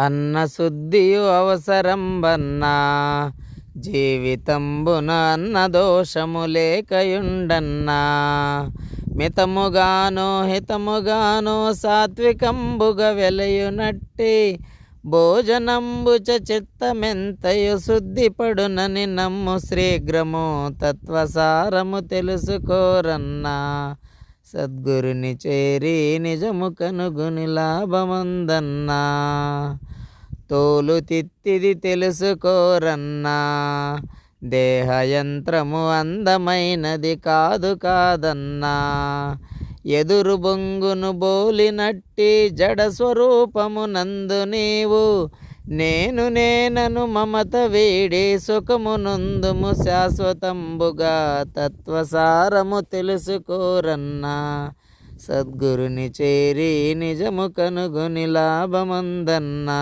అన్న శుద్ధియు అవసరం బన్నా. జీవితంబున అన్న దోషము లేకయుండన్నా. మితముగాను హితముగాను సాత్వికంబుగ వెలయునట్టి భోజనంబుచ చిత్తమెంతయు శుద్ధిపడునని నమ్ము శ్రీగ్రము తత్వసారము తెలుసుకోరన్నా. సద్గురుని చేరి నిజము కనుగుని లాభమందన్నా. తోలు తిత్తిది తెలుసుకోరన్నా. దేహయంత్రము అందమైనది కాదు కాదన్నా. ఎదురు బొంగును బోలినట్టి జడ స్వరూపము నందు నీవు. నేను నేనను మమత వేడి సుఖమునందుము శాశ్వతంబుగా తత్వసారము తెలుసుకోరన్నా. సద్గురుని చేరి నిజము కనుగొని లాభమందన్నా.